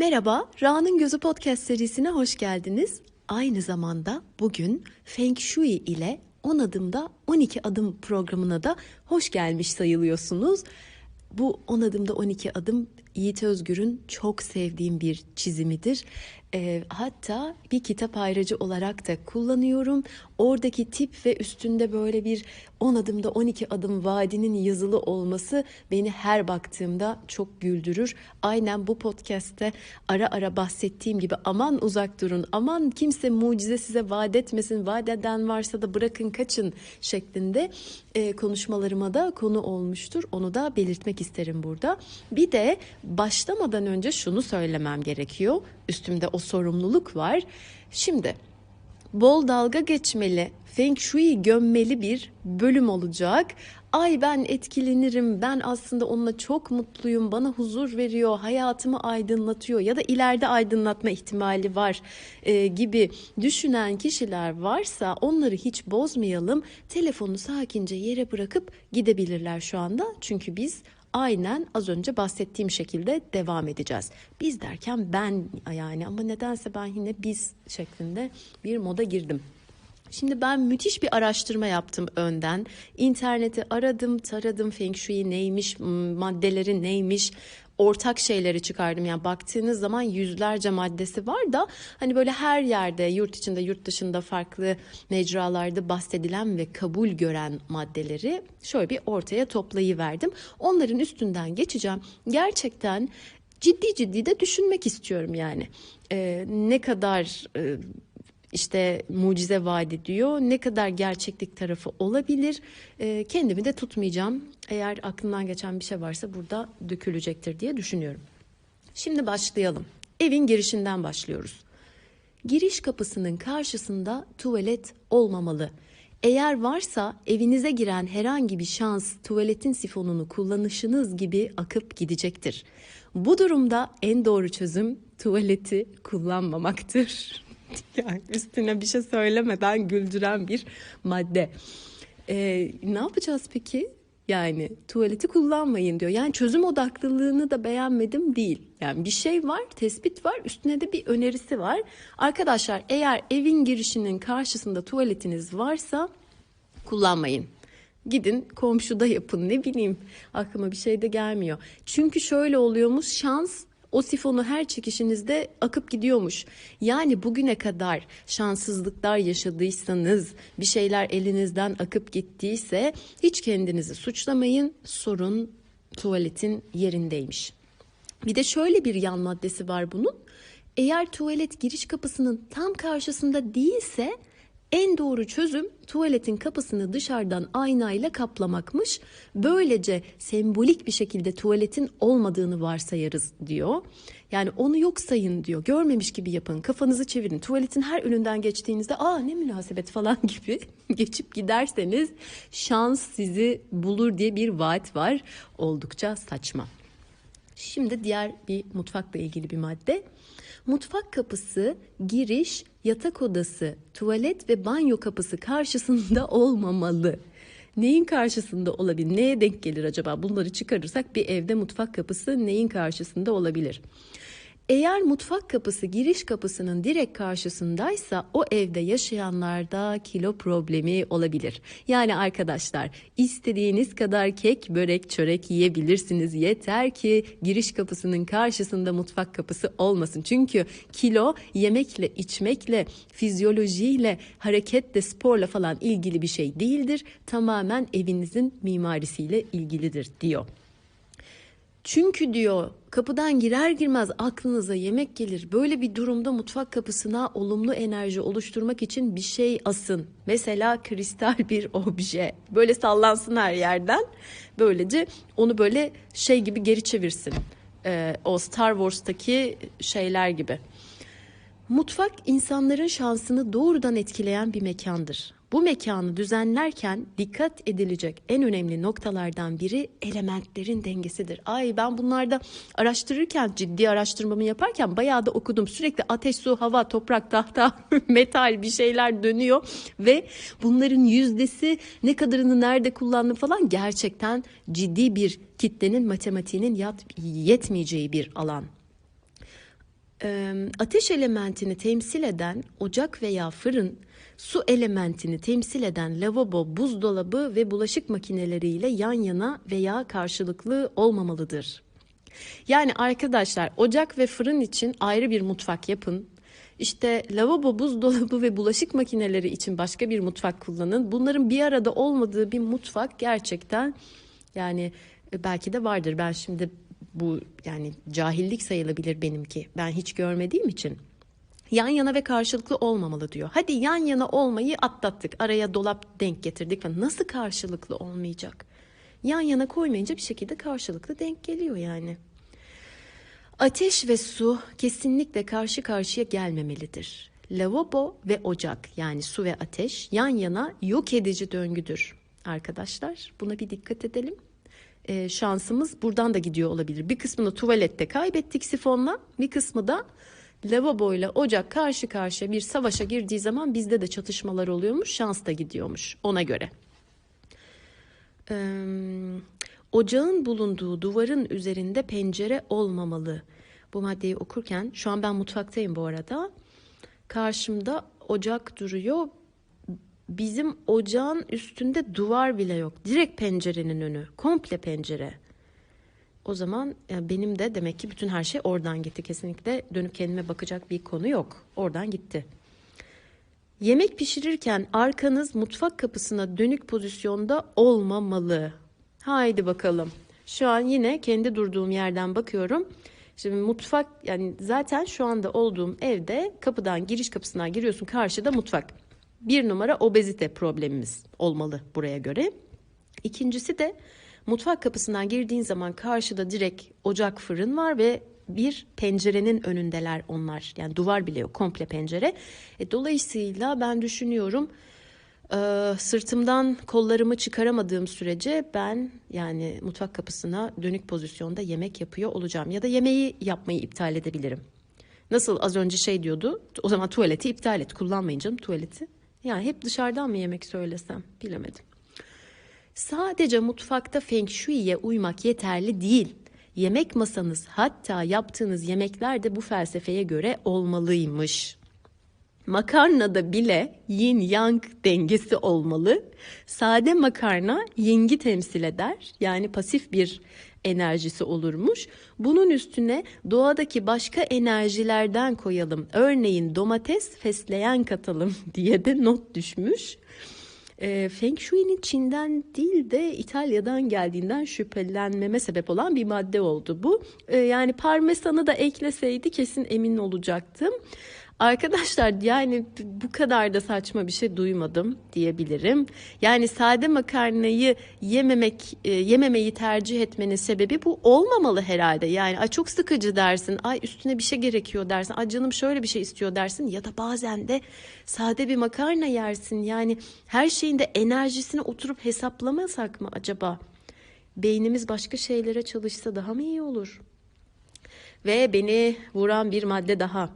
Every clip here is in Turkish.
Merhaba, Ra'nın Gözü Podcast serisine hoş geldiniz. Aynı zamanda bugün Feng Shui ile 10 adımda 12 adım programına da hoş gelmiş sayılıyorsunuz. Bu 10 adımda 12 adım Yiğit Özgür'ün çok sevdiğim bir çizimidir. E, hatta bir kitap ayrıcı olarak da kullanıyorum. Oradaki tip ve üstünde böyle bir 10 adımda 12 adım vadinin yazılı olması beni her baktığımda çok güldürür. Aynen bu podcast'te ara ara bahsettiğim gibi aman uzak durun, aman kimse mucize size vaat etmesin, vaat eden varsa da bırakın kaçın şeklinde e, konuşmalarıma da konu olmuştur. Onu da belirtmek isterim burada. Bir de başlamadan önce şunu söylemem gerekiyor. Üstümde o sorumluluk var. Şimdi bol dalga geçmeli, feng shui gömmeli bir bölüm olacak. Ay ben etkilenirim, ben aslında onunla çok mutluyum, bana huzur veriyor, hayatımı aydınlatıyor ya da ileride aydınlatma ihtimali var e, gibi düşünen kişiler varsa onları hiç bozmayalım. Telefonu sakince yere bırakıp gidebilirler şu anda. Çünkü biz aynen az önce bahsettiğim şekilde devam edeceğiz. Biz derken ben yani ama nedense ben yine biz şeklinde bir moda girdim. Şimdi ben müthiş bir araştırma yaptım önden. İnterneti aradım, taradım Feng Shui neymiş, maddeleri neymiş, ortak şeyleri çıkardım. Yani baktığınız zaman yüzlerce maddesi var da hani böyle her yerde yurt içinde yurt dışında farklı mecralarda bahsedilen ve kabul gören maddeleri şöyle bir ortaya toplayıverdim. Onların üstünden geçeceğim. Gerçekten ciddi ciddi de düşünmek istiyorum yani. Ee, ne kadar e, işte mucize vaat ediyor. Ne kadar gerçeklik tarafı olabilir? E, kendimi de tutmayacağım. Eğer aklımdan geçen bir şey varsa burada dökülecektir diye düşünüyorum. Şimdi başlayalım. Evin girişinden başlıyoruz. Giriş kapısının karşısında tuvalet olmamalı. Eğer varsa evinize giren herhangi bir şans tuvaletin sifonunu kullanışınız gibi akıp gidecektir. Bu durumda en doğru çözüm tuvaleti kullanmamaktır. yani üstüne bir şey söylemeden güldüren bir madde. Ee, ne yapacağız peki? Yani tuvaleti kullanmayın diyor. Yani çözüm odaklılığını da beğenmedim değil. Yani bir şey var, tespit var, üstüne de bir önerisi var. Arkadaşlar eğer evin girişinin karşısında tuvaletiniz varsa kullanmayın. Gidin komşuda yapın ne bileyim aklıma bir şey de gelmiyor. Çünkü şöyle oluyormuş şans o sifonu her çekişinizde akıp gidiyormuş. Yani bugüne kadar şanssızlıklar yaşadıysanız, bir şeyler elinizden akıp gittiyse hiç kendinizi suçlamayın. Sorun tuvaletin yerindeymiş. Bir de şöyle bir yan maddesi var bunun. Eğer tuvalet giriş kapısının tam karşısında değilse en doğru çözüm tuvaletin kapısını dışarıdan aynayla kaplamakmış. Böylece sembolik bir şekilde tuvaletin olmadığını varsayarız diyor. Yani onu yok sayın diyor. Görmemiş gibi yapın. Kafanızı çevirin. Tuvaletin her önünden geçtiğinizde aa ne münasebet falan gibi geçip giderseniz şans sizi bulur diye bir vaat var. Oldukça saçma. Şimdi diğer bir mutfakla ilgili bir madde. Mutfak kapısı, giriş, yatak odası, tuvalet ve banyo kapısı karşısında olmamalı. Neyin karşısında olabilir? Neye denk gelir acaba? Bunları çıkarırsak bir evde mutfak kapısı neyin karşısında olabilir? Eğer mutfak kapısı giriş kapısının direkt karşısındaysa o evde yaşayanlarda kilo problemi olabilir. Yani arkadaşlar istediğiniz kadar kek, börek, çörek yiyebilirsiniz. Yeter ki giriş kapısının karşısında mutfak kapısı olmasın. Çünkü kilo yemekle, içmekle, fizyolojiyle, hareketle, sporla falan ilgili bir şey değildir. Tamamen evinizin mimarisiyle ilgilidir diyor. Çünkü diyor kapıdan girer girmez aklınıza yemek gelir. Böyle bir durumda mutfak kapısına olumlu enerji oluşturmak için bir şey asın. Mesela kristal bir obje. Böyle sallansın her yerden. Böylece onu böyle şey gibi geri çevirsin. Ee, o Star Wars'taki şeyler gibi. Mutfak insanların şansını doğrudan etkileyen bir mekandır. Bu mekanı düzenlerken dikkat edilecek en önemli noktalardan biri elementlerin dengesidir. Ay ben bunlarda araştırırken ciddi araştırmamı yaparken bayağı da okudum. Sürekli ateş, su, hava, toprak, tahta, metal bir şeyler dönüyor ve bunların yüzdesi ne kadarını nerede kullandım falan gerçekten ciddi bir kitlenin matematiğinin yat, yetmeyeceği bir alan Ee, ateş elementini temsil eden ocak veya fırın, su elementini temsil eden lavabo, buzdolabı ve bulaşık makineleriyle yan yana veya karşılıklı olmamalıdır. Yani arkadaşlar ocak ve fırın için ayrı bir mutfak yapın. İşte lavabo, buzdolabı ve bulaşık makineleri için başka bir mutfak kullanın. Bunların bir arada olmadığı bir mutfak gerçekten yani e, belki de vardır. Ben şimdi bu yani cahillik sayılabilir benimki. Ben hiç görmediğim için. Yan yana ve karşılıklı olmamalı diyor. Hadi yan yana olmayı atlattık. Araya dolap denk getirdik falan. Nasıl karşılıklı olmayacak? Yan yana koymayınca bir şekilde karşılıklı denk geliyor yani. Ateş ve su kesinlikle karşı karşıya gelmemelidir. Lavabo ve ocak yani su ve ateş yan yana yok edici döngüdür. Arkadaşlar buna bir dikkat edelim. Ee, şansımız buradan da gidiyor olabilir. Bir kısmını tuvalette kaybettik sifonla bir kısmı da lavabo ocak karşı karşıya bir savaşa girdiği zaman bizde de çatışmalar oluyormuş şans da gidiyormuş ona göre. Ee, ocağın bulunduğu duvarın üzerinde pencere olmamalı. Bu maddeyi okurken şu an ben mutfaktayım bu arada. Karşımda ocak duruyor. Bizim ocağın üstünde duvar bile yok. Direkt pencerenin önü. Komple pencere. O zaman yani benim de demek ki bütün her şey oradan gitti. Kesinlikle dönüp kendime bakacak bir konu yok. Oradan gitti. Yemek pişirirken arkanız mutfak kapısına dönük pozisyonda olmamalı. Haydi bakalım. Şu an yine kendi durduğum yerden bakıyorum. Şimdi mutfak yani zaten şu anda olduğum evde kapıdan giriş kapısından giriyorsun karşıda mutfak. Bir numara obezite problemimiz olmalı buraya göre. İkincisi de mutfak kapısından girdiğin zaman karşıda direkt ocak fırın var ve bir pencerenin önündeler onlar. Yani duvar bile yok komple pencere. E, dolayısıyla ben düşünüyorum ee, sırtımdan kollarımı çıkaramadığım sürece ben yani mutfak kapısına dönük pozisyonda yemek yapıyor olacağım. Ya da yemeği yapmayı iptal edebilirim. Nasıl az önce şey diyordu o zaman tuvaleti iptal et kullanmayın canım tuvaleti. Yani hep dışarıdan mı yemek söylesem bilemedim. Sadece mutfakta Feng Shui'ye uymak yeterli değil. Yemek masanız hatta yaptığınız yemekler de bu felsefeye göre olmalıymış. Makarnada bile yin yang dengesi olmalı. Sade makarna yingi temsil eder. Yani pasif bir enerjisi olurmuş. Bunun üstüne doğadaki başka enerjilerden koyalım. Örneğin domates, fesleğen katalım diye de not düşmüş. E, Feng Shui'nin Çin'den değil de İtalya'dan geldiğinden şüphelenmeme sebep olan bir madde oldu bu. E, yani parmesanı da ekleseydi kesin emin olacaktım. Arkadaşlar yani bu kadar da saçma bir şey duymadım diyebilirim. Yani sade makarnayı yememek e, yememeyi tercih etmenin sebebi bu olmamalı herhalde. Yani ay çok sıkıcı dersin. Ay üstüne bir şey gerekiyor dersin. Ay canım şöyle bir şey istiyor dersin ya da bazen de sade bir makarna yersin. Yani her şeyin de enerjisini oturup hesaplamasak mı acaba? Beynimiz başka şeylere çalışsa daha mı iyi olur? Ve beni vuran bir madde daha.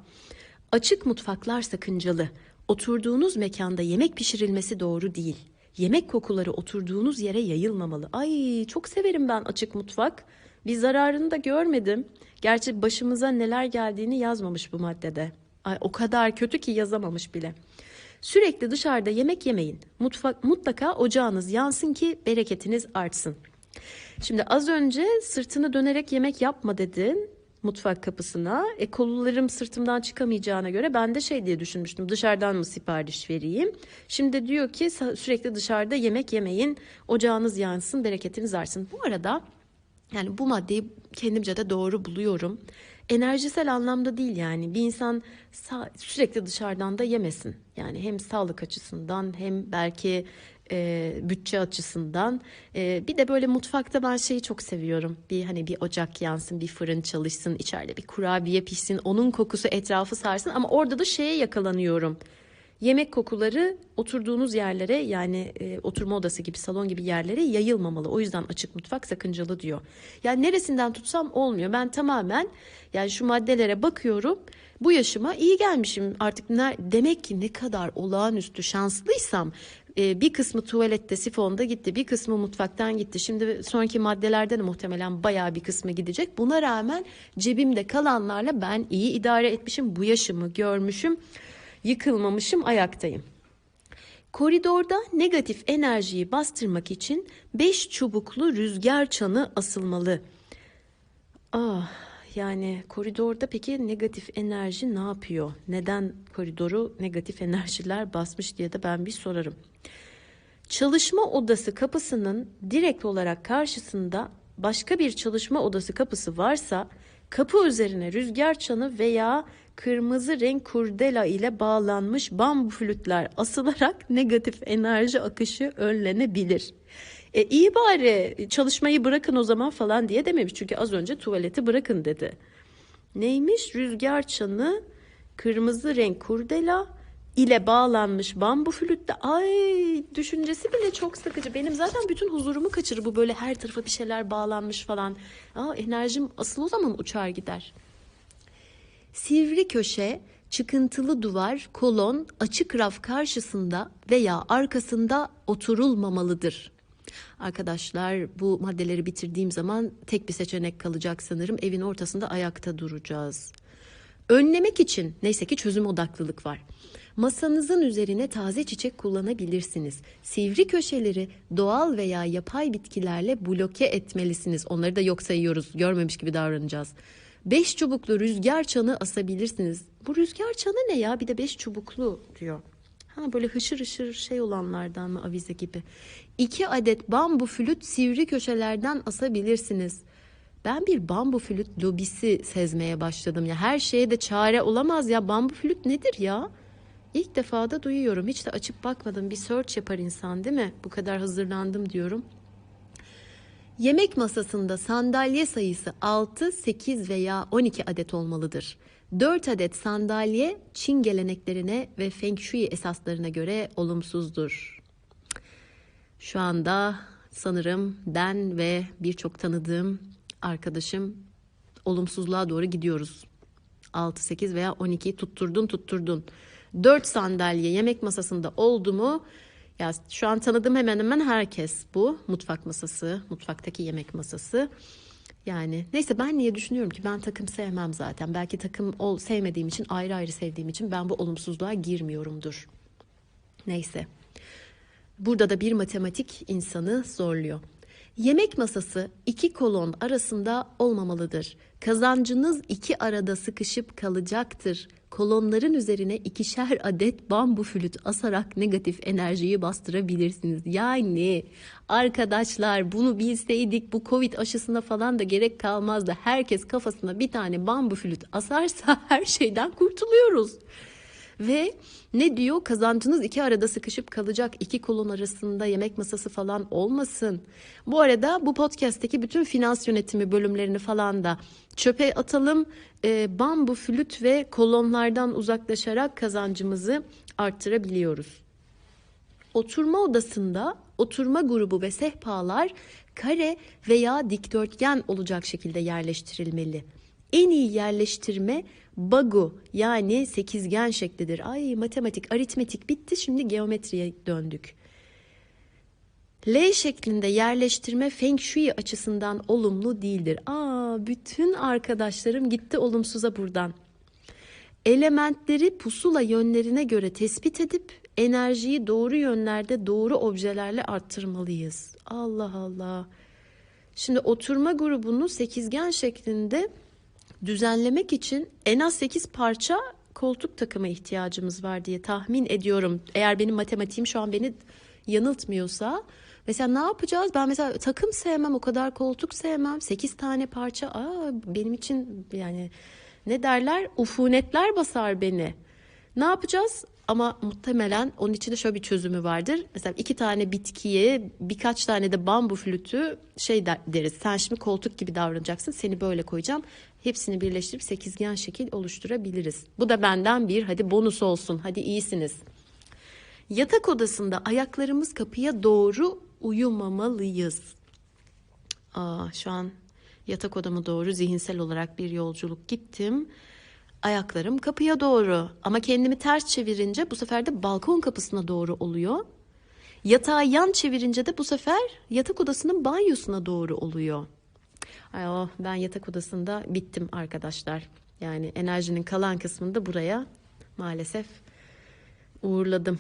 Açık mutfaklar sakıncalı. Oturduğunuz mekanda yemek pişirilmesi doğru değil. Yemek kokuları oturduğunuz yere yayılmamalı. Ay çok severim ben açık mutfak. Bir zararını da görmedim. Gerçi başımıza neler geldiğini yazmamış bu maddede. Ay o kadar kötü ki yazamamış bile. Sürekli dışarıda yemek yemeyin. Mutfak mutlaka ocağınız yansın ki bereketiniz artsın. Şimdi az önce sırtını dönerek yemek yapma dedin mutfak kapısına. E kollarım sırtımdan çıkamayacağına göre ben de şey diye düşünmüştüm. Dışarıdan mı sipariş vereyim? Şimdi diyor ki sürekli dışarıda yemek yemeyin. Ocağınız yansın, bereketiniz artsın. Bu arada yani bu maddeyi kendimce de doğru buluyorum. Enerjisel anlamda değil yani bir insan sürekli dışarıdan da yemesin. Yani hem sağlık açısından hem belki e, bütçe açısından. E, bir de böyle mutfakta ben şeyi çok seviyorum. Bir hani bir ocak yansın, bir fırın çalışsın, içeride bir kurabiye pişsin, onun kokusu etrafı sarsın ama orada da şeye yakalanıyorum. Yemek kokuları oturduğunuz yerlere yani e, oturma odası gibi salon gibi yerlere yayılmamalı. O yüzden açık mutfak sakıncalı diyor. Yani neresinden tutsam olmuyor. Ben tamamen yani şu maddelere bakıyorum. Bu yaşıma iyi gelmişim artık ne, demek ki ne kadar olağanüstü şanslıysam Ee, bir kısmı tuvalette sifonda gitti, bir kısmı mutfaktan gitti. Şimdi sonraki maddelerde de muhtemelen bayağı bir kısmı gidecek. Buna rağmen cebimde kalanlarla ben iyi idare etmişim. Bu yaşımı görmüşüm. Yıkılmamışım, ayaktayım. Koridorda negatif enerjiyi bastırmak için 5 çubuklu rüzgar çanı asılmalı. Ah, yani koridorda peki negatif enerji ne yapıyor? Neden koridoru negatif enerjiler basmış diye de ben bir sorarım. Çalışma odası kapısının direkt olarak karşısında başka bir çalışma odası kapısı varsa kapı üzerine rüzgar çanı veya kırmızı renk kurdela ile bağlanmış bambu flütler asılarak negatif enerji akışı önlenebilir. E iyi bari çalışmayı bırakın o zaman falan diye dememiş. Çünkü az önce tuvaleti bırakın dedi. Neymiş? Rüzgar çanı, kırmızı renk kurdela ile bağlanmış bambu flütte. Ay düşüncesi bile çok sıkıcı. Benim zaten bütün huzurumu kaçırır bu böyle her tarafa bir şeyler bağlanmış falan. Aa, enerjim asıl o zaman uçar gider. Sivri köşe, çıkıntılı duvar, kolon, açık raf karşısında veya arkasında oturulmamalıdır. Arkadaşlar bu maddeleri bitirdiğim zaman tek bir seçenek kalacak sanırım. Evin ortasında ayakta duracağız. Önlemek için neyse ki çözüm odaklılık var. Masanızın üzerine taze çiçek kullanabilirsiniz. Sivri köşeleri doğal veya yapay bitkilerle bloke etmelisiniz. Onları da yok sayıyoruz. Görmemiş gibi davranacağız. Beş çubuklu rüzgar çanı asabilirsiniz. Bu rüzgar çanı ne ya? Bir de beş çubuklu diyor. Ha böyle hışır hışır şey olanlardan mı avize gibi. İki adet bambu flüt sivri köşelerden asabilirsiniz. Ben bir bambu flüt lobisi sezmeye başladım ya. Her şeye de çare olamaz ya. Bambu flüt nedir ya? İlk defa da duyuyorum. Hiç de açıp bakmadım. Bir search yapar insan değil mi? Bu kadar hazırlandım diyorum. Yemek masasında sandalye sayısı 6, 8 veya 12 adet olmalıdır. 4 adet sandalye Çin geleneklerine ve Feng Shui esaslarına göre olumsuzdur. Şu anda sanırım ben ve birçok tanıdığım arkadaşım olumsuzluğa doğru gidiyoruz. 6, 8 veya 12 tutturdun tutturdun. 4 sandalye yemek masasında oldu mu? Ya şu an tanıdığım hemen hemen herkes bu. Mutfak masası, mutfaktaki yemek masası. Yani neyse ben niye düşünüyorum ki ben takım sevmem zaten. Belki takım ol sevmediğim için ayrı ayrı sevdiğim için ben bu olumsuzluğa girmiyorumdur. Neyse. Burada da bir matematik insanı zorluyor. Yemek masası iki kolon arasında olmamalıdır. Kazancınız iki arada sıkışıp kalacaktır. Kolonların üzerine ikişer adet bambu flüt asarak negatif enerjiyi bastırabilirsiniz. Yani arkadaşlar bunu bilseydik bu covid aşısına falan da gerek kalmazdı. Herkes kafasına bir tane bambu flüt asarsa her şeyden kurtuluyoruz. Ve ne diyor? Kazancınız iki arada sıkışıp kalacak. iki kolon arasında yemek masası falan olmasın. Bu arada bu podcast'teki bütün finans yönetimi bölümlerini falan da çöpe atalım. E, bambu, flüt ve kolonlardan uzaklaşarak kazancımızı arttırabiliyoruz. Oturma odasında oturma grubu ve sehpalar kare veya dikdörtgen olacak şekilde yerleştirilmeli. En iyi yerleştirme bagu yani sekizgen şeklidir. Ay matematik, aritmetik bitti şimdi geometriye döndük. L şeklinde yerleştirme Feng Shui açısından olumlu değildir. Aa bütün arkadaşlarım gitti olumsuza buradan. Elementleri pusula yönlerine göre tespit edip enerjiyi doğru yönlerde doğru objelerle arttırmalıyız. Allah Allah. Şimdi oturma grubunu sekizgen şeklinde düzenlemek için en az 8 parça koltuk takıma ihtiyacımız var diye tahmin ediyorum. Eğer benim matematiğim şu an beni yanıltmıyorsa. Mesela ne yapacağız? Ben mesela takım sevmem, o kadar koltuk sevmem. 8 tane parça aa, benim için yani ne derler? Ufunetler basar beni. Ne yapacağız? Ama muhtemelen onun içinde şöyle bir çözümü vardır. Mesela iki tane bitkiye birkaç tane de bambu flütü şey deriz. Sen şimdi koltuk gibi davranacaksın. Seni böyle koyacağım. Hepsini birleştirip sekizgen şekil oluşturabiliriz. Bu da benden bir hadi bonus olsun. Hadi iyisiniz. Yatak odasında ayaklarımız kapıya doğru uyumamalıyız. Aa, şu an yatak odama doğru zihinsel olarak bir yolculuk gittim. Ayaklarım kapıya doğru ama kendimi ters çevirince bu sefer de balkon kapısına doğru oluyor. Yatağı yan çevirince de bu sefer yatak odasının banyosuna doğru oluyor. Ay oh, ben yatak odasında bittim arkadaşlar. Yani enerjinin kalan kısmını da buraya maalesef uğurladım.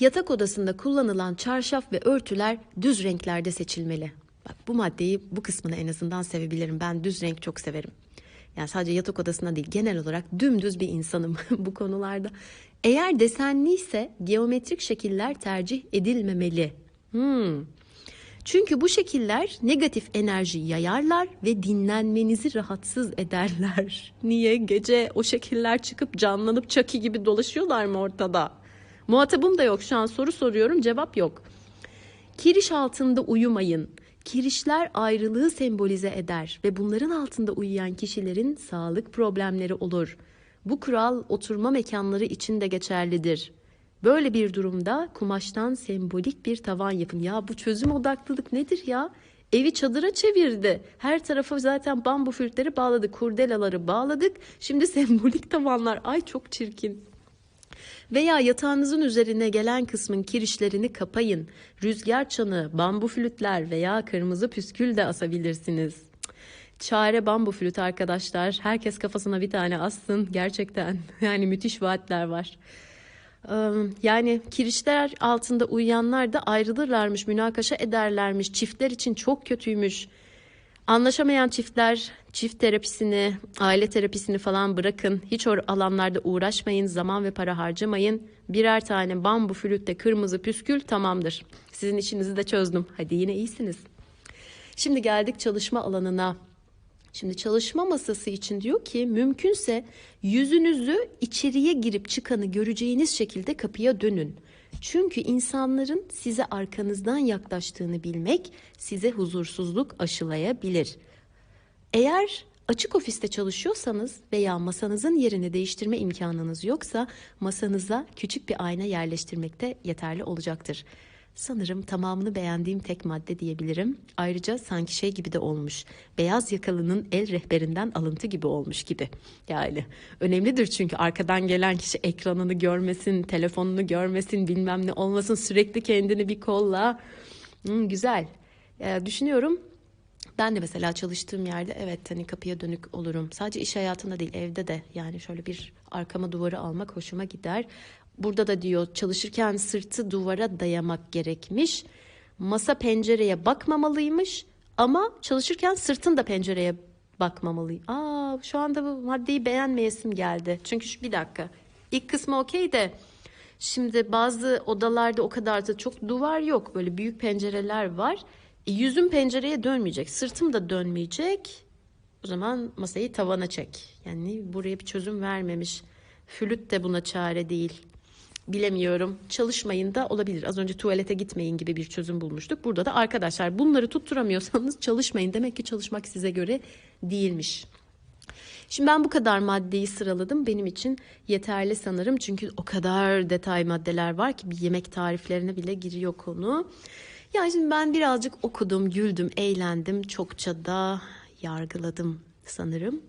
Yatak odasında kullanılan çarşaf ve örtüler düz renklerde seçilmeli. Bak bu maddeyi bu kısmını en azından sevebilirim. Ben düz renk çok severim. Yani sadece yatak odasında değil genel olarak dümdüz bir insanım bu konularda. Eğer desenliyse geometrik şekiller tercih edilmemeli. Hmm. Çünkü bu şekiller negatif enerji yayarlar ve dinlenmenizi rahatsız ederler. Niye? Gece o şekiller çıkıp canlanıp çaki gibi dolaşıyorlar mı ortada? Muhatabım da yok şu an soru soruyorum cevap yok. Kiriş altında uyumayın. Kirişler ayrılığı sembolize eder ve bunların altında uyuyan kişilerin sağlık problemleri olur. Bu kural oturma mekanları için de geçerlidir. Böyle bir durumda kumaştan sembolik bir tavan yapın. Ya bu çözüm odaklılık nedir ya? Evi çadıra çevirdi. Her tarafa zaten bambu fürtleri bağladık, kurdelaları bağladık. Şimdi sembolik tavanlar. Ay çok çirkin. Veya yatağınızın üzerine gelen kısmın kirişlerini kapayın. Rüzgar çanı, bambu flütler veya kırmızı püskül de asabilirsiniz. Çare bambu flüt arkadaşlar. Herkes kafasına bir tane assın. Gerçekten yani müthiş vaatler var. Yani kirişler altında uyuyanlar da ayrılırlarmış, münakaşa ederlermiş. Çiftler için çok kötüymüş. Anlaşamayan çiftler çift terapisini, aile terapisini falan bırakın. Hiç o alanlarda uğraşmayın, zaman ve para harcamayın. Birer tane bambu flütte kırmızı püskül tamamdır. Sizin işinizi de çözdüm. Hadi yine iyisiniz. Şimdi geldik çalışma alanına. Şimdi çalışma masası için diyor ki mümkünse yüzünüzü içeriye girip çıkanı göreceğiniz şekilde kapıya dönün. Çünkü insanların size arkanızdan yaklaştığını bilmek size huzursuzluk aşılayabilir. Eğer açık ofiste çalışıyorsanız veya masanızın yerini değiştirme imkanınız yoksa masanıza küçük bir ayna yerleştirmekte yeterli olacaktır. Sanırım tamamını beğendiğim tek madde diyebilirim. Ayrıca sanki şey gibi de olmuş. Beyaz yakalının el rehberinden alıntı gibi olmuş gibi. Yani önemlidir çünkü arkadan gelen kişi ekranını görmesin, telefonunu görmesin, bilmem ne olmasın. Sürekli kendini bir kolla. Hmm, güzel. Ee, düşünüyorum ben de mesela çalıştığım yerde evet hani kapıya dönük olurum. Sadece iş hayatında değil evde de yani şöyle bir arkama duvarı almak hoşuma gider. Burada da diyor çalışırken sırtı duvara dayamak gerekmiş. Masa pencereye bakmamalıymış ama çalışırken sırtın da pencereye bakmamalı. Aa şu anda bu maddeyi beğenmeyesim geldi. Çünkü şu, bir dakika. İlk kısmı okey de şimdi bazı odalarda o kadar da çok duvar yok. Böyle büyük pencereler var. E, yüzüm pencereye dönmeyecek. Sırtım da dönmeyecek. O zaman masayı tavana çek. Yani buraya bir çözüm vermemiş. Flüt de buna çare değil bilemiyorum çalışmayın da olabilir. Az önce tuvalete gitmeyin gibi bir çözüm bulmuştuk. Burada da arkadaşlar bunları tutturamıyorsanız çalışmayın. Demek ki çalışmak size göre değilmiş. Şimdi ben bu kadar maddeyi sıraladım. Benim için yeterli sanırım. Çünkü o kadar detay maddeler var ki bir yemek tariflerine bile giriyor konu. Yani şimdi ben birazcık okudum, güldüm, eğlendim. Çokça da yargıladım sanırım.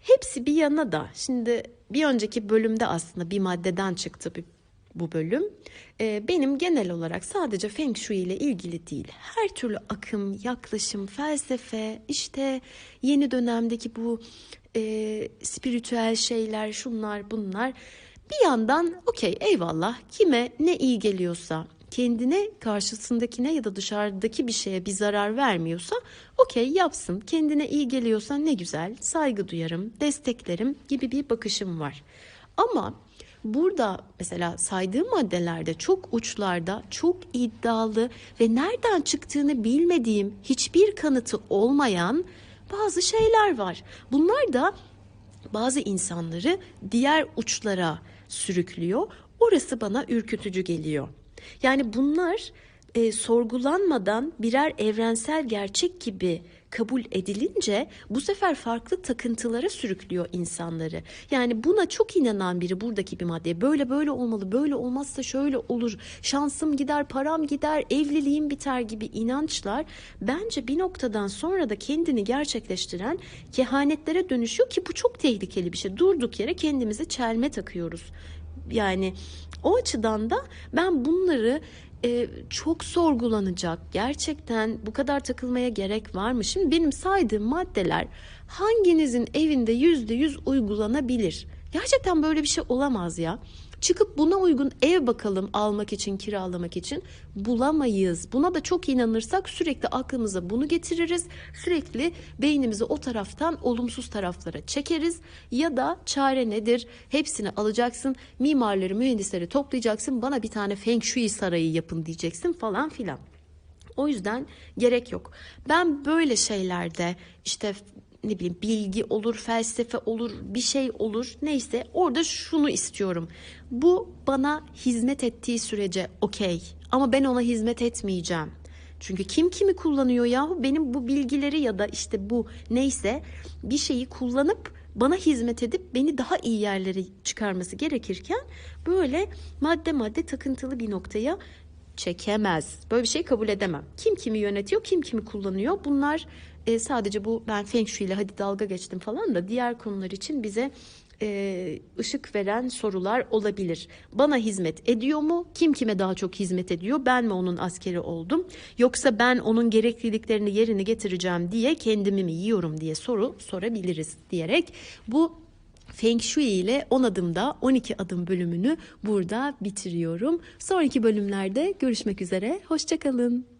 Hepsi bir yana da şimdi bir önceki bölümde aslında bir maddeden çıktı bir bu bölüm. E, benim genel olarak sadece Feng Shui ile ilgili değil. Her türlü akım, yaklaşım, felsefe, işte yeni dönemdeki bu e, spiritüel şeyler, şunlar bunlar. Bir yandan okey eyvallah kime ne iyi geliyorsa kendine karşısındakine ya da dışarıdaki bir şeye bir zarar vermiyorsa okey yapsın. Kendine iyi geliyorsa ne güzel saygı duyarım, desteklerim gibi bir bakışım var. Ama Burada mesela saydığım maddelerde çok uçlarda, çok iddialı ve nereden çıktığını bilmediğim, hiçbir kanıtı olmayan bazı şeyler var. Bunlar da bazı insanları diğer uçlara sürüklüyor. Orası bana ürkütücü geliyor. Yani bunlar e, sorgulanmadan birer evrensel gerçek gibi kabul edilince bu sefer farklı takıntılara sürüklüyor insanları. Yani buna çok inanan biri buradaki bir madde böyle böyle olmalı böyle olmazsa şöyle olur şansım gider param gider evliliğim biter gibi inançlar bence bir noktadan sonra da kendini gerçekleştiren kehanetlere dönüşüyor ki bu çok tehlikeli bir şey. Durduk yere kendimize çelme takıyoruz. Yani o açıdan da ben bunları e, çok sorgulanacak. Gerçekten bu kadar takılmaya gerek var mı? Şimdi benim saydığım maddeler hanginizin evinde yüzde yüz uygulanabilir? Gerçekten böyle bir şey olamaz ya. Çıkıp buna uygun ev bakalım almak için, kiralamak için bulamayız. Buna da çok inanırsak sürekli aklımıza bunu getiririz. Sürekli beynimizi o taraftan olumsuz taraflara çekeriz. Ya da çare nedir? Hepsini alacaksın. Mimarları, mühendisleri toplayacaksın. Bana bir tane Feng Shui sarayı yapın diyeceksin falan filan. O yüzden gerek yok. Ben böyle şeylerde işte ne bileyim bilgi olur, felsefe olur, bir şey olur. Neyse orada şunu istiyorum. Bu bana hizmet ettiği sürece okey. Ama ben ona hizmet etmeyeceğim. Çünkü kim kimi kullanıyor yahu benim bu bilgileri ya da işte bu neyse bir şeyi kullanıp bana hizmet edip beni daha iyi yerlere çıkarması gerekirken böyle madde madde takıntılı bir noktaya çekemez. Böyle bir şey kabul edemem. Kim kimi yönetiyor, kim kimi kullanıyor. Bunlar e, sadece bu ben Feng Shui ile hadi dalga geçtim falan da diğer konular için bize e, ışık veren sorular olabilir. Bana hizmet ediyor mu? Kim kime daha çok hizmet ediyor? Ben mi onun askeri oldum? Yoksa ben onun gerekliliklerini yerine getireceğim diye kendimi mi yiyorum diye soru sorabiliriz diyerek bu Feng Shui ile 10 adımda 12 adım bölümünü burada bitiriyorum. Sonraki bölümlerde görüşmek üzere. Hoşçakalın.